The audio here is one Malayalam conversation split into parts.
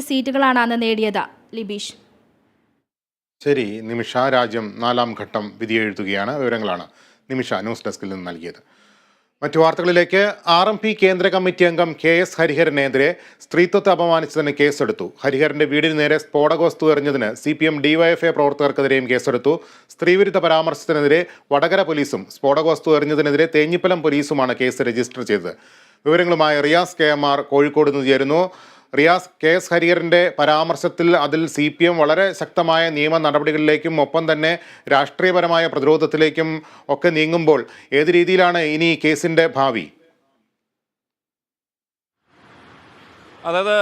സീറ്റുകളാണ് അന്ന് നേടിയത് ലിബീഷ്. ശരി നിമിഷ രാജ്യം നാലാം ഘട്ടം വിധിയെഴുതുകയാണ് വിവരങ്ങളാണ് നിമിഷ ന്യൂസ് ഡെസ്കിൽ നിന്ന് നൽകിയത്. മറ്റു വാർത്തകളിലേക്ക് ആർ എം പി കേന്ദ്ര കമ്മിറ്റി അംഗം കെ എസ് ഹരിഹരനെതിരെ സ്ത്രീത്വത്തെ അപമാനിച്ചതിന് കേസെടുത്തു. ഹരിഹരന്റെ വീടിന് നേരെ സ്ഫോടക വസ്തു എറിഞ്ഞതിന് സി പി എം ഡിവൈഎഫ്ഐ പ്രവർത്തകർക്കെതിരെയും കേസെടുത്തു. സ്ത്രീവിരുദ്ധ പരാമർശത്തിനെതിരെ വടകര പോലീസും സ്ഫോടക വസ്തു എറിഞ്ഞതിനെതിരെ തേഞ്ഞിപ്പലം പോലീസുമാണ് കേസ് രജിസ്റ്റർ ചെയ്തത്. വിവരങ്ങളുമായി Riyas K M R Kozhikode നിന്ന് ചേരുന്നു. റിയാസ് കെ എസ് ഹരിയറിന്റെ പരാമർശത്തിൽ അതിൽ സി പി എം വളരെ ശക്തമായ നിയമ നടപടികളിലേക്കും ഒപ്പം തന്നെ രാഷ്ട്രീയപരമായ പ്രതിരോധത്തിലേക്കും ഒക്കെ നീങ്ങുമ്പോൾ ഏത് രീതിയിലാണ് ഇനി കേസിന്റെ ഭാവി? അതായത്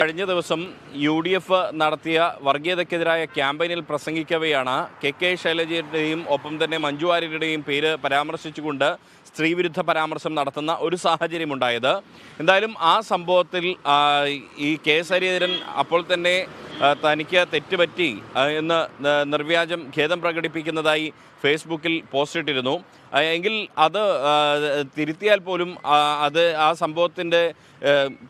കഴിഞ്ഞ ദിവസം യു ഡി എഫ് നടത്തിയ വർഗീയതയ്ക്കെതിരായ ക്യാമ്പയിനിൽ പ്രസംഗിക്കവെയാണ് കെ കെ ശൈലജയുടെയും ഒപ്പം തന്നെ മഞ്ജു വാര്യരുടെയും പേര് പരാമർശിച്ചുകൊണ്ട് സ്ത്രീവിരുദ്ധ പരാമർശം നടത്തുന്ന ഒരു സാഹചര്യമുണ്ടായത്. എന്തായാലും ആ സംഭവത്തിൽ ഈ കെ എസ് ഹരിഹരൻ അപ്പോൾ തന്നെ തനിക്ക് തെറ്റുപറ്റി എന്ന് നിർവ്യാജം ഖേദം പ്രകടിപ്പിക്കുന്നതായി ഫേസ്ബുക്കിൽ പോസ്റ്റ് ഇട്ടിരുന്നു എങ്കിൽ അത് തിരുത്തിയാൽ പോലും അത് ആ സംഭവത്തിന്റെ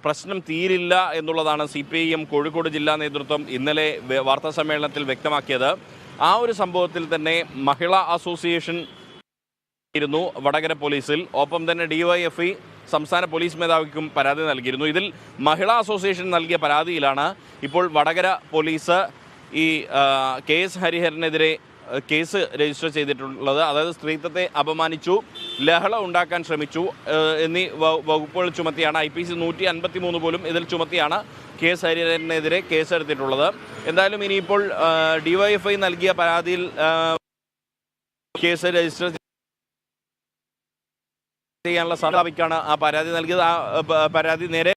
പ്രശ്നം തീരില്ല എന്നുള്ളതാണ് C P I M Kozhikode ജില്ലാ നേതൃത്വം ഇന്നലെ വാർത്താ സമ്മേളനത്തിൽ വ്യക്തമാക്കിയത്. ആ ഒരു സംഭവത്തിൽ തന്നെ മഹിളാ അസോസിയേഷൻ ഇരുന്നു വടകര പോലീസിൽ ഒപ്പം തന്നെ ഡിവൈഎഫ്ഇ സംസ്ഥാന പോലീസ് മേധാവിക്കും പരാതി നൽകിയിരുന്നു. ഇതിൽ മഹിളാ അസോസിയേഷൻ നൽകിയ പരാതിയിലാണ് ഇപ്പോൾ വടകര പോലീസ് ഈ കെ എസ് ഹരിഹരനെതിരെ കേസ് രജിസ്റ്റർ ചെയ്തിട്ടുള്ളത്. അതായത് സ്ത്രീത്വത്തെ അപമാനിച്ചു ലഹള ഉണ്ടാക്കാൻ ശ്രമിച്ചു എന്നീ വകുപ്പുകൾ ചുമത്തിയാണ്. ഐ പി സി നൂറ്റി അൻപത്തി മൂന്ന് പോലും ഇതിൽ ചുമത്തിയാണ് കെ എസ് ഹരിഹരനെതിരെ കേസെടുത്തിട്ടുള്ളത്. എന്തായാലും ഇനിയിപ്പോൾ ഡിവൈഎഫ്ഐ നൽകിയ പരാതിയിൽ കേസ് രജിസ്റ്റർ ചെയ്യാനുള്ള സാധാവിക്കാണ് ആ പരാതി നൽകിയത്. ആ പരാതി നേരെ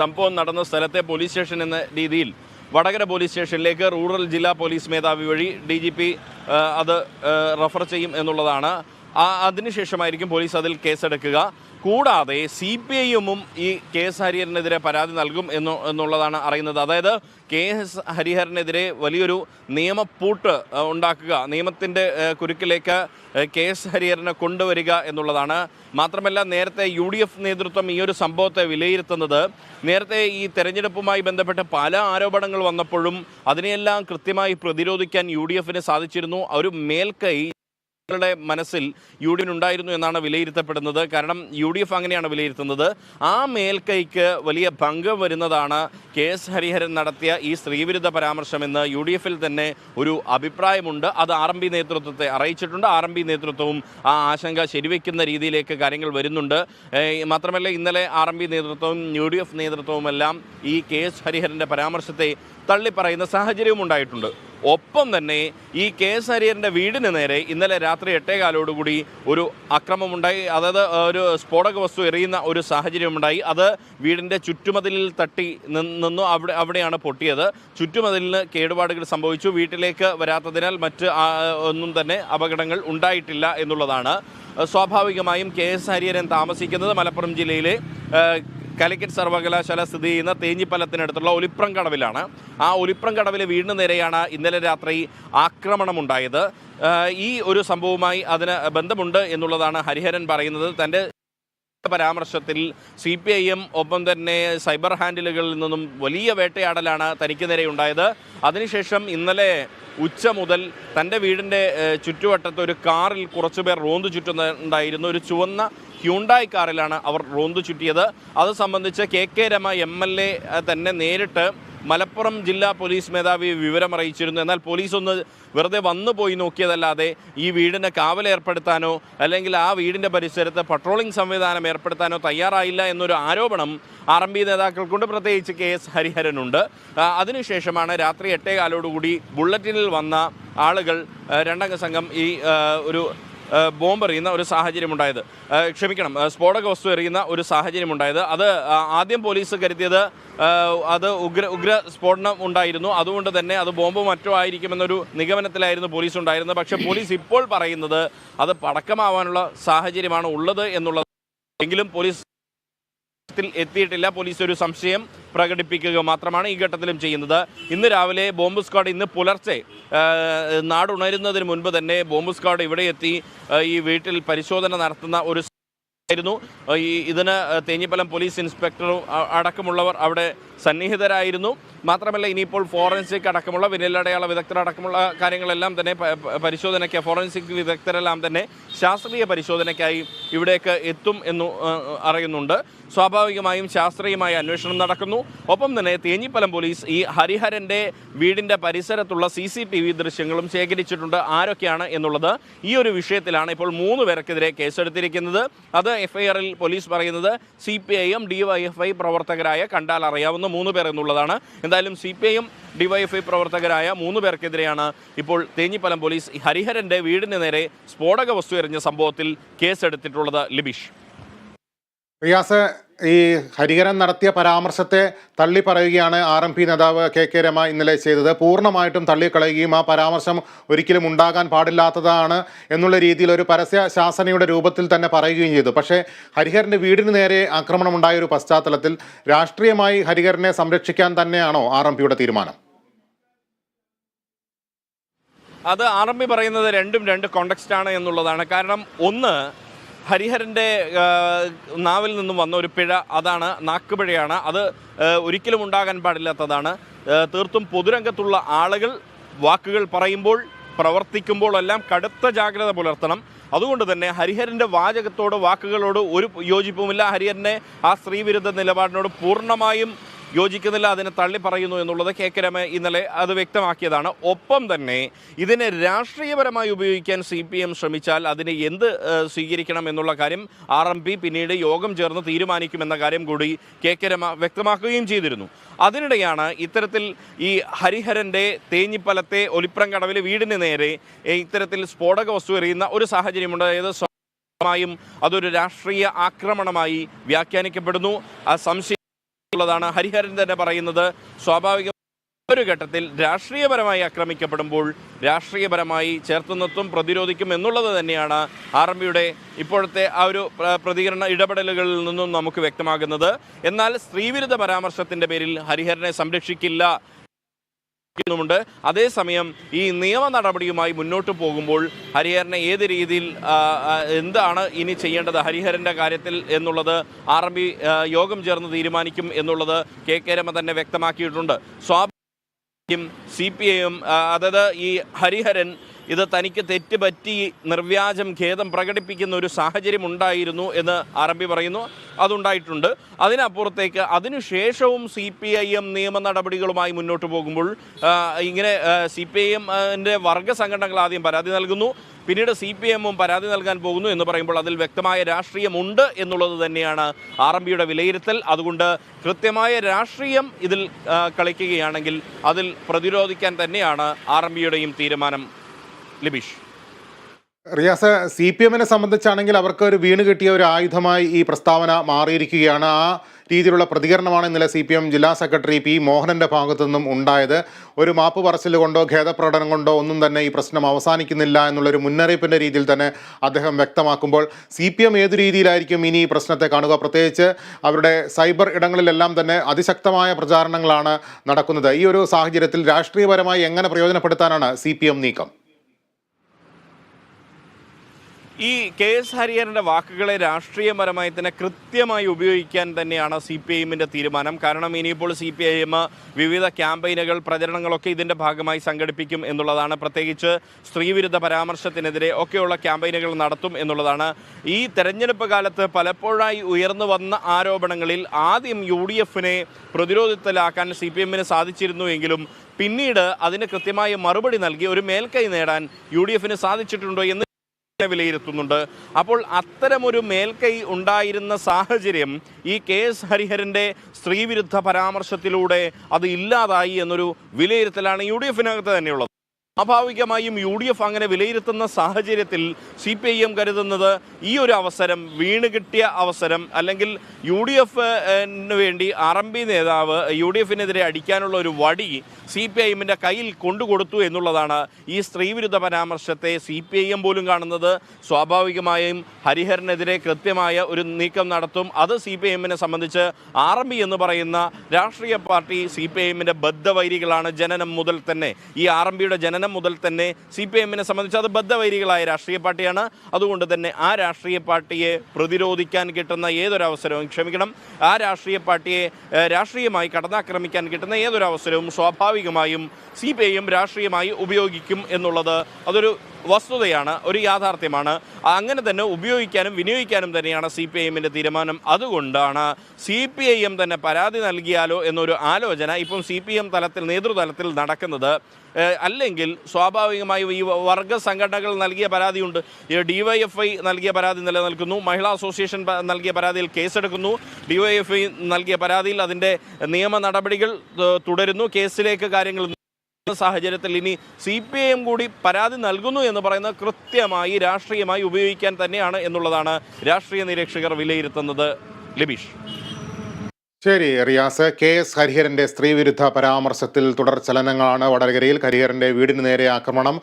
സംഭവം നടന്ന സ്ഥലത്തെ പോലീസ് സ്റ്റേഷൻ എന്ന രീതിയിൽ വടകര പോലീസ് സ്റ്റേഷനിലേക്ക് റൂറൽ ജില്ലാ പോലീസ് മേധാവി വഴി ഡി ജി പി അത് റെഫർ ചെയ്യും എന്നുള്ളതാണ്. ആ അതിനുശേഷമായിരിക്കും പോലീസ് അതിൽ കേസെടുക്കുക. കൂടാതെ സി പി ഐയുമും ഈ കെ എസ് ഹരിഹരനെതിരെ പരാതി നൽകും എന്നു എന്നുള്ളതാണ് അറിയുന്നത്. അതായത് കെ എസ് ഹരിഹരനെതിരെ വലിയൊരു നിയമപ്പൂട്ട് ഉണ്ടാക്കുക നിയമത്തിന്റെ കുരുക്കിലേക്ക് കെ എസ് ഹരിഹരനെ കൊണ്ടുവരിക എന്നുള്ളതാണ്. മാത്രമല്ല നേരത്തെ യു ഡി എഫ് നേതൃത്വം ഈ ഒരു സംഭവത്തെ വിലയിരുത്തുന്നത്. നേരത്തെ ഈ തെരഞ്ഞെടുപ്പുമായി ബന്ധപ്പെട്ട് പല ആരോപണങ്ങൾ വന്നപ്പോഴും അതിനെയെല്ലാം കൃത്യമായി പ്രതിരോധിക്കാൻ യു ഡി എഫിന് സാധിച്ചിരുന്നു. ഒരു മേൽക്കൈ ങ്ങളുടെ മനസ്സിൽ യു ഡി എഫ് ഉണ്ടായിരുന്നു എന്നാണ് വിലയിരുത്തപ്പെടുന്നത്. കാരണം യു ഡി എഫ് അങ്ങനെയാണ് വിലയിരുത്തുന്നത്. ആ മേൽക്കൈക്ക് വലിയ ഭംഗം വരുന്നതാണ് കെ എസ് ഹരിഹരൻ നടത്തിയ ഈ സ്ത്രീവിരുദ്ധ പരാമർശമെന്ന് യു ഡി എഫിൽ തന്നെ ഒരു അഭിപ്രായമുണ്ട്. അത് ആർ എം പി നേതൃത്വത്തെ അറിയിച്ചിട്ടുണ്ട്. ആർ എം പി നേതൃത്വവും ആ ആശങ്ക ശരിവെക്കുന്ന രീതിയിലേക്ക് കാര്യങ്ങൾ വരുന്നുണ്ട്. മാത്രമല്ല ഇന്നലെ ആർ എം പി നേതൃത്വവും യു ഡി എഫ് നേതൃത്വവുമെല്ലാം ഈ കെ എസ് ഹരിഹരന്റെ പരാമർശത്തെ തള്ളിപ്പറയുന്ന സാഹചര്യവും ഉണ്ടായിട്ടുണ്ട്. ഒപ്പം തന്നെ ഈ കെ എസ് ഹരിയറിന്റെ വീടിന് നേരെ ഇന്നലെ രാത്രി എട്ടേകാലോടുകൂടി ഒരു അക്രമമുണ്ടായി. അതായത് ഒരു സ്ഫോടക വസ്തു എറിയുന്ന ഒരു സാഹചര്യമുണ്ടായി. അത് വീടിന്റെ ചുറ്റുമതിലിൽ തട്ടി നിന്നു. അവിടെ അവിടെയാണ് പൊട്ടിയത്. ചുറ്റുമതിലിന് കേടുപാടുകൾ സംഭവിച്ചു. വീട്ടിലേക്ക് വരാത്തതിനാൽ മറ്റ് ഒന്നും തന്നെ അപകടങ്ങൾ ഉണ്ടായിട്ടില്ല എന്നുള്ളതാണ്. സ്വാഭാവികമായും കെ എസ് ഹരിയരൻ താമസിക്കുന്നത് മലപ്പുറം ജില്ലയിലെ കാലിക്കറ്റ് സർവകലാശാല സ്ഥിതി ചെയ്യുന്ന തേഞ്ഞിപ്പലത്തിനടുത്തുള്ള ഒലിപ്രം കടവിലാണ്. ആ ഒലിപ്രം കടവിലെ വീടിന് നേരെയാണ് ഇന്നലെ രാത്രി ആക്രമണമുണ്ടായത്. ഈ ഒരു സംഭവവുമായി അതിന് ബന്ധമുണ്ട് എന്നുള്ളതാണ് ഹരിഹരൻ പറയുന്നത്. തന്റെ പരാമർശത്തിൽ സി പി ഐ എം ഒപ്പം തന്നെ സൈബർ ഹാൻഡിലുകളിൽ നിന്നും വലിയ വേട്ടയാടലാണ് തനിക്ക് നേരെ ഉണ്ടായത് അതിനുശേഷം ഇന്നലെ ഉച്ച മുതൽ തന്റെ വീടിന്റെ ചുറ്റുവട്ടത്ത് ഒരു കാറിൽ കുറച്ചുപേർ റോന്തു ചുറ്റുന്നുണ്ടായിരുന്നു. ഒരു ചുവന്ന ഹ്യൂണ്ടായി കാറിലാണ് അവർ റോന്തു ചുറ്റിയത്. അത് സംബന്ധിച്ച് K K Rema M L A തന്നെ നേരിട്ട് മലപ്പുറം ജില്ലാ പോലീസ് മേധാവി വിവരമറിയിച്ചിരുന്നു. എന്നാൽ പോലീസ് ഒന്ന് വെറുതെ വന്നു പോയി നോക്കിയതല്ലാതെ ഈ വീടിന് കാവൽ ഏർപ്പെടുത്താനോ അല്ലെങ്കിൽ ആ വീടിന്റെ പരിസരത്ത് പട്രോളിംഗ് സംവിധാനം ഏർപ്പെടുത്താനോ തയ്യാറായില്ല എന്നൊരു ആരോപണം ആർ എം പി നേതാക്കൾക്കുണ്ട്. പ്രത്യേകിച്ച് കെ എസ് ഹരിഹരനുണ്ട്. അതിനുശേഷമാണ് രാത്രി എട്ടേകാലോടുകൂടി ബുള്ളറ്റിനിൽ വന്ന ആളുകൾ രണ്ടംഗ സംഘം ഈ ഒരു ബോംബ് എറിയുന്ന ഒരു സാഹചര്യമുണ്ടായത്. ക്ഷമിക്കണം സ്ഫോടക വസ്തു എറിയുന്ന ഒരു സാഹചര്യമുണ്ടായത്. അത് ആദ്യം പോലീസ് കരുതിയത് അത് ഉഗ്ര ഉഗ്ര സ്ഫോടനം ഉണ്ടായിരുന്നു. അതുകൊണ്ട് തന്നെ അത് ബോംബ് മറ്റോ ആയിരിക്കുമെന്നൊരു നിഗമനത്തിലായിരുന്നു പോലീസ് ഉണ്ടായിരുന്നത്. പക്ഷേ പോലീസ് ഇപ്പോൾ പറയുന്നത് അത് പടക്കമാവാനുള്ള സാഹചര്യമാണ് ഉള്ളത് എന്നുള്ളത്. എങ്കിലും പോലീസ് എത്തിയിട്ടില്ല. പോലീസ് ഒരു സംശയം പ്രകടിപ്പിക്കുക മാത്രമാണ് ഈ ഘട്ടത്തിലും ചെയ്യുന്നത്. ഇന്ന് രാവിലെ ബോംബ് സ്ക്വാഡ് ഇന്ന് പുലർച്ചെ നാടുണരുന്നതിന് മുൻപ് തന്നെ ബോംബ് സ്ക്വാഡ് ഇവിടെ എത്തി ഈ വീട്ടിൽ പരിശോധന നടത്തുന്ന ഒരു ആയിരുന്നു. ഈ ഇതിന് തേഞ്ഞിപ്പലം പോലീസ് ഇൻസ്പെക്ടറും അടക്കമുള്ളവർ അവിടെ സന്നിഹിതരായിരുന്നു. മാത്രമല്ല ഇനിയിപ്പോൾ ഫോറൻസിക് അടക്കമുള്ള വിരലടയാള വിദഗ്ധർ അടക്കമുള്ള കാര്യങ്ങളെല്ലാം തന്നെ പരിശോധനയ്ക്ക് ഫോറൻസിക് വിദഗ്ധരെല്ലാം തന്നെ ശാസ്ത്രീയ പരിശോധനയ്ക്കായി ഇവിടേക്ക് എത്തും എന്ന് അറിയുന്നുണ്ട്. സ്വാഭാവികമായും ശാസ്ത്രീയമായ അന്വേഷണം നടക്കുന്നു. ഒപ്പം തന്നെ തേഞ്ഞിപ്പലം പോലീസ് ഈ ഹരിഹരന്റെ വീടിന്റെ പരിസരത്തുള്ള സി സി ടി വി ദൃശ്യങ്ങളും ശേഖരിച്ചിട്ടുണ്ട്. ആരൊക്കെയാണ് എന്നുള്ളത് ഈ ഒരു വിഷയത്തിലാണ് ഇപ്പോൾ മൂന്ന് പേർക്കെതിരെ കേസെടുത്തിരിക്കുന്നത്. അത് എഫ്ഐആറിൽ പോലീസ് പറയുന്നത് C P I M DYFI പ്രവർത്തകരായ കണ്ടാൽ അറിയാവുന്ന മൂന്ന് പേർ എന്നുള്ളതാണ്. എന്തായാലും C P I M DYFI പ്രവർത്തകരായ മൂന്ന് പേർക്കെതിരെയാണ് ഇപ്പോൾ തേഞ്ഞിപ്പലം പോലീസ് ഹരിഹരന്റെ വീടിന് നേരെ സ്ഫോടക വസ്തു എറിഞ്ഞ സംഭവത്തിൽ കേസെടുത്തിട്ടുള്ളത് ലിബിഷ്. റിയാസ് ഈ ഹരിഹരൻ നടത്തിയ പരാമർശത്തെ തള്ളി പറയുകയാണ് ആർ എം പി നേതാവ് കെ കെ രമ ഇന്നലെ ചെയ്തത്. പൂർണമായിട്ടും തള്ളിക്കളയുകയും ആ പരാമർശം ഒരിക്കലും ഉണ്ടാകാൻ പാടില്ലാത്തതാണ് എന്നുള്ള രീതിയിൽ ഒരു പരസ്യ ശാസനയുടെ രൂപത്തിൽ തന്നെ പറയുകയും ചെയ്തു. പക്ഷേ ഹരിഹരന്റെ വീടിന് നേരെ ആക്രമണം ഉണ്ടായ ഒരു പശ്ചാത്തലത്തിൽ രാഷ്ട്രീയമായി ഹരിഹരനെ സംരക്ഷിക്കാൻ തന്നെയാണോ ആർ എം പിയുടെ തീരുമാനം? അത് ആർ എം പി പറയുന്നത് രണ്ടും രണ്ട് കോണ്ടക്സ്റ്റ് ആണ് എന്നുള്ളതാണ്. കാരണം ഒന്ന് ഹരിഹരന്റെ നാവിൽ നിന്നും വന്ന ഒരു പിഴ അതാണ് നാക്കുപിഴയാണ്. അത് ഒരിക്കലും ഉണ്ടാകാൻ പാടില്ലാത്തതാണ്. തീർത്തും പൊതുരംഗത്തുള്ള ആളുകൾ വാക്കുകൾ പറയുമ്പോൾ പ്രവർത്തിക്കുമ്പോഴെല്ലാം കടുത്ത ജാഗ്രത പുലർത്തണം. അതുകൊണ്ട് തന്നെ ഹരിഹരന്റെ വാചകത്തോട് വാക്കുകളോട് ഒരു യോജിപ്പുമില്ല. ഹരിഹരനെ ആ സ്ത്രീവിരുദ്ധ നിലപാടിനോട് പൂർണമായും യോജിക്കുന്നില്ല അതിനെ തള്ളി പറയുന്നു എന്നുള്ളത് കെ കെ രമ ഇന്നലെ അത് വ്യക്തമാക്കിയതാണ്. ഒപ്പം തന്നെ ഇതിനെ രാഷ്ട്രീയപരമായി ഉപയോഗിക്കാൻ സി പി എം ശ്രമിച്ചാൽ അതിനെ എന്ത് സ്വീകരിക്കണം എന്നുള്ള കാര്യം ആർ എം പി പിന്നീട് യോഗം ചേർന്ന് തീരുമാനിക്കുമെന്ന കാര്യം കൂടി കെ കെ രമ വ്യക്തമാക്കുകയും ചെയ്തിരുന്നു. അതിനിടെയാണ് ഇത്തരത്തിൽ ഈ ഹരിഹരന്റെ തേഞ്ഞിപ്പലത്തെ ഒലിപ്രങ്കടവിലെ വീടിന് നേരെ ഇത്തരത്തിൽ സ്ഫോടക വസ്തു എറിയുന്ന ഒരു സാഹചര്യമുണ്ട്. അതായത് സ്വ- അതൊരു രാഷ്ട്രീയ ആക്രമണമായി വ്യാഖ്യാനിക്കപ്പെടുന്നു. സംശയം ഉള്ളതാണ്. ഹരിഹരൻ തന്നെ പറയുന്നത് സ്വാഭാവിക ഒരു ഘട്ടത്തിൽ രാഷ്ട്രീയപരമായി ആക്രമിക്കപ്പെടുമ്പോൾ രാഷ്ട്രീയപരമായി ചേർത്ത് നിർത്തും പ്രതിരോധിക്കും എന്നുള്ളത് തന്നെയാണ് ആർ എം പിയുടെ ഇപ്പോഴത്തെ ആ ഒരു പ്രതികരണ ഇടപെടലുകളിൽ നിന്നും നമുക്ക് വ്യക്തമാകുന്നത്. എന്നാൽ സ്ത്രീവിരുദ്ധ പരാമർശത്തിന്റെ പേരിൽ ഹരിഹരനെ സംരക്ഷിക്കില്ല ുമുണ്ട് അതേസമയം ഈ നിയമ നടപടിയുമായി മുന്നോട്ട് പോകുമ്പോൾ ഹരിഹരനെ ഏത് രീതിയിൽ എന്താണ് ഇനി ചെയ്യേണ്ടത്? ഹരിഹരന്റെ കാര്യത്തിൽ എന്നുള്ളത് ആർ എം യോഗം ചേർന്ന് തീരുമാനിക്കും എന്നുള്ളത് കെ കെ രമ തന്നെ വ്യക്തമാക്കിയിട്ടുണ്ട്. സ്വാഭാവികം സി പി ഐയും അതായത് ഈ ഹരിഹരൻ ഇത് തനിക്ക് തെറ്റ് പറ്റി നിർവ്യാജം ഖേദം പ്രകടിപ്പിക്കുന്ന ഒരു സാഹചര്യം ഉണ്ടായിരുന്നു എന്ന് പി പറയുന്നു. അതുണ്ടായിട്ടുണ്ട്. അതിനപ്പുറത്തേക്ക് അതിനുശേഷവും സി പി ഐ എം നിയമ നടപടികളുമായി മുന്നോട്ട് പോകുമ്പോൾ ഇങ്ങനെ സി പി ഐ എമ്മിന്റെ വർഗ സംഘടനകൾ ആദ്യം പരാതി നൽകുന്നു. പിന്നീട് സി പി എമ്മും പരാതി നൽകാൻ പോകുന്നു എന്ന് പറയുമ്പോൾ അതിൽ വ്യക്തമായ രാഷ്ട്രീയമുണ്ട് എന്നുള്ളത് തന്നെയാണ് ആർ എം പിയുടെ വിലയിരുത്തൽ. അതുകൊണ്ട് കൃത്യമായ രാഷ്ട്രീയം ഇതിൽ കളിക്കുകയാണെങ്കിൽ അതിൽ പ്രതിരോധിക്കാൻ തന്നെയാണ് ആർ എം പിയുടെയും തീരുമാനം. ലിബീഷ്. റിയാസ് സി പി എമ്മിനെ സംബന്ധിച്ചാണെങ്കിൽ അവർക്ക് ഒരു വീണ് കിട്ടിയ ഒരു ആയുധമായി ഈ പ്രസ്താവന മാറിയിരിക്കുകയാണ്. ആ രീതിയിലുള്ള പ്രതികരണമാണ് ഇന്നലെ സി പി എം ജില്ലാ സെക്രട്ടറി പി മോഹനന്റെ ഭാഗത്തു നിന്നും ഉണ്ടായത്. ഒരു മാപ്പ് പറച്ചിൽ കൊണ്ടോ ഖേദപ്രകടനം കൊണ്ടോ ഒന്നും തന്നെ ഈ പ്രശ്നം അവസാനിക്കുന്നില്ല എന്നുള്ളൊരു മുന്നറിയിപ്പിന്റെ രീതിയിൽ തന്നെ അദ്ദേഹം വ്യക്തമാക്കുമ്പോൾ സി പി എം ഏതു രീതിയിലായിരിക്കും ഇനി ഈ പ്രശ്നത്തെ കാണുക? പ്രത്യേകിച്ച് അവരുടെ സൈബർ ഇടങ്ങളിലെല്ലാം തന്നെ അതിശക്തമായ പ്രചാരണങ്ങളാണ് നടക്കുന്നത്. ഈ ഒരു സാഹചര്യത്തിൽ രാഷ്ട്രീയപരമായി എങ്ങനെ പ്രയോജനപ്പെടുത്താനാണ് സി നീക്കം? ഈ കെ എസ് ഹരിഹരന്റെ വാക്കുകളെ രാഷ്ട്രീയപരമായി തന്നെ കൃത്യമായി ഉപയോഗിക്കാൻ തന്നെയാണ് സി പി ഐ തീരുമാനം. കാരണം ഇനിയിപ്പോൾ സി പി ഐ എം വിവിധ ക്യാമ്പയിനുകൾ പ്രചരണങ്ങളൊക്കെ ഇതിന്റെ ഭാഗമായി സംഘടിപ്പിക്കും എന്നുള്ളതാണ്. പ്രത്യേകിച്ച് സ്ത്രീവിരുദ്ധ പരാമർശത്തിനെതിരെ ഒക്കെയുള്ള ക്യാമ്പയിനുകൾ നടത്തും എന്നുള്ളതാണ്. ഈ തെരഞ്ഞെടുപ്പ് കാലത്ത് പലപ്പോഴായി ഉയർന്നു വന്ന ആരോപണങ്ങളിൽ ആദ്യം യു ഡി എഫിനെ പ്രതിരോധത്തിലാക്കാൻ സി പി എമ്മിന് സാധിച്ചിരുന്നുവെങ്കിലും പിന്നീട് അതിന് കൃത്യമായ മറുപടി നൽകി ഒരു മേൽക്കൈ നേടാൻ യു ഡി എഫിന് സാധിച്ചിട്ടുണ്ടോ എന്ന് വിലയിരുത്തുന്നുണ്ട്. അപ്പോൾ അത്തരമൊരു മേൽക്കൈ ഉണ്ടായിരുന്ന സാഹചര്യം ഈ കെ എസ് ഹരിഹരന്റെ സ്ത്രീവിരുദ്ധ പരാമർശത്തിലൂടെ അത് ഇല്ലാതായി എന്നൊരു വിലയിരുത്തലാണ് യു ഡി എഫിനകത്ത് തന്നെയുള്ളത്. സ്വാഭാവികമായും യു ഡി എഫ് അങ്ങനെ വിലയിരുത്തുന്ന സാഹചര്യത്തിൽ സി പി ഐ എം കരുതുന്നത് ഈ ഒരു അവസരം വീണ് കിട്ടിയ അവസരം അല്ലെങ്കിൽ യു ഡി എഫിന് വേണ്ടി പി നേതാവ് യു ഡി എഫിനെതിരെ അടിക്കാനുള്ള ഒരു വടി സി പി ഐ എമ്മിന്റെ കയ്യിൽ കൊണ്ടുകൊടുത്തു എന്നുള്ളതാണ് ഈ സ്ത്രീവിരുദ്ധ പരാമർശത്തെ സി പി ഐ എം പോലും കാണുന്നത്. സ്വാഭാവികമായും ഹരിഹരനെതിരെ കൃത്യമായ ഒരു നീക്കം നടത്തും. അത് സി പി ഐ എമ്മിനെ സംബന്ധിച്ച് ആർ എം പി എന്ന് പറയുന്ന രാഷ്ട്രീയ പാർട്ടി സി പി ഐ എമ്മിന്റെ ബദ്ധവൈരികളാണ് ജനനം മുതൽ തന്നെ. ഈ ആർ എം പിയുടെ ജനനം കാലം മുതൽ തന്നെ സി പി എമ്മിനെ സംബന്ധിച്ച് അത് ബദ്ധവൈരികളായ രാഷ്ട്രീയ പാർട്ടിയാണ്. അതുകൊണ്ട് തന്നെ ആ രാഷ്ട്രീയ പാർട്ടിയെ പ്രതിരോധിക്കാൻ കിട്ടുന്ന ഏതൊരവസരവും ക്ഷമിക്കണം. ആ രാഷ്ട്രീയ പാർട്ടിയെ രാഷ്ട്രീയമായി കടന്നാക്രമിക്കാൻ കിട്ടുന്ന ഏതൊരവസരവും സ്വാഭാവികമായും സി പി ഐ എം രാഷ്ട്രീയമായി ഉപയോഗിക്കും എന്നുള്ളത് അതൊരു വസ്തുതയാണ് ഒരു യാഥാർത്ഥ്യമാണ്. അങ്ങനെ തന്നെ ഉപയോഗിക്കാനും വിനിയോഗിക്കാനും തന്നെയാണ് സി പി ഐ എമ്മിന്റെ തീരുമാനം. അതുകൊണ്ടാണ് സി പി ഐ എം തന്നെ പരാതി നൽകിയാലോ എന്നൊരു ആലോചന ഇപ്പം സി പി എം തലത്തിൽ നേതൃതലത്തിൽ നടക്കുന്നത്. അല്ലെങ്കിൽ സ്വാഭാവികമായും ഈ വർഗ സംഘടനകൾ നൽകിയ പരാതിയുണ്ട്. ഡിവൈഎഫ്ഐ നൽകിയ പരാതി നിലനിൽക്കുന്നു. മഹിളാ അസോസിയേഷൻ നൽകിയ പരാതിയിൽ കേസെടുക്കുന്നു. ഡിവൈഎഫ്ഐ നൽകിയ പരാതിയിൽ അതിന്റെ നിയമ നടപടികൾ തുടരുന്നു. കേസിലേക്ക് കാര്യങ്ങൾ സാഹചര്യത്തിൽ ഇനി സി പി ഐ എം കൂടി പരാതി നൽകുന്നു എന്ന് പറയുന്നത് കൃത്യമായി രാഷ്ട്രീയമായി ഉപയോഗിക്കാൻ തന്നെയാണ് എന്നുള്ളതാണ് രാഷ്ട്രീയ നിരീക്ഷകർ വിലയിരുത്തുന്നത്. ലബീഷ്. ശരി റിയാസ് കെ എസ് ഹരിഹരന്റെ സ്ത്രീവിരുദ്ധ പരാമർശത്തിൽ തുടർ ചലനങ്ങളാണ് വടകരയിൽ. ഹരിഹരന്റെ വീടിന് നേരെ ആക്രമണം.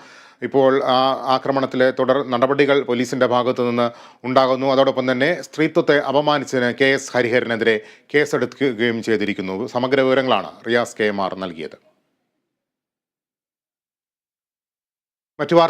ഇപ്പോൾ ആ ആക്രമണത്തിലെ തുടർ നടപടികൾ പോലീസിന്റെ ഭാഗത്തു നിന്ന് ഉണ്ടാകുന്നു. അതോടൊപ്പം തന്നെ സ്ത്രീത്വത്തെ അപമാനിച്ചതിന് കെ എസ് ഹരിഹരനെതിരെ കേസെടുക്കുകയും ചെയ്തിരിക്കുന്നു. സമഗ്ര വിവരങ്ങളാണ് റിയാസ് കെ എം ആർ നൽകിയത്. മറ്റു വാർത്ത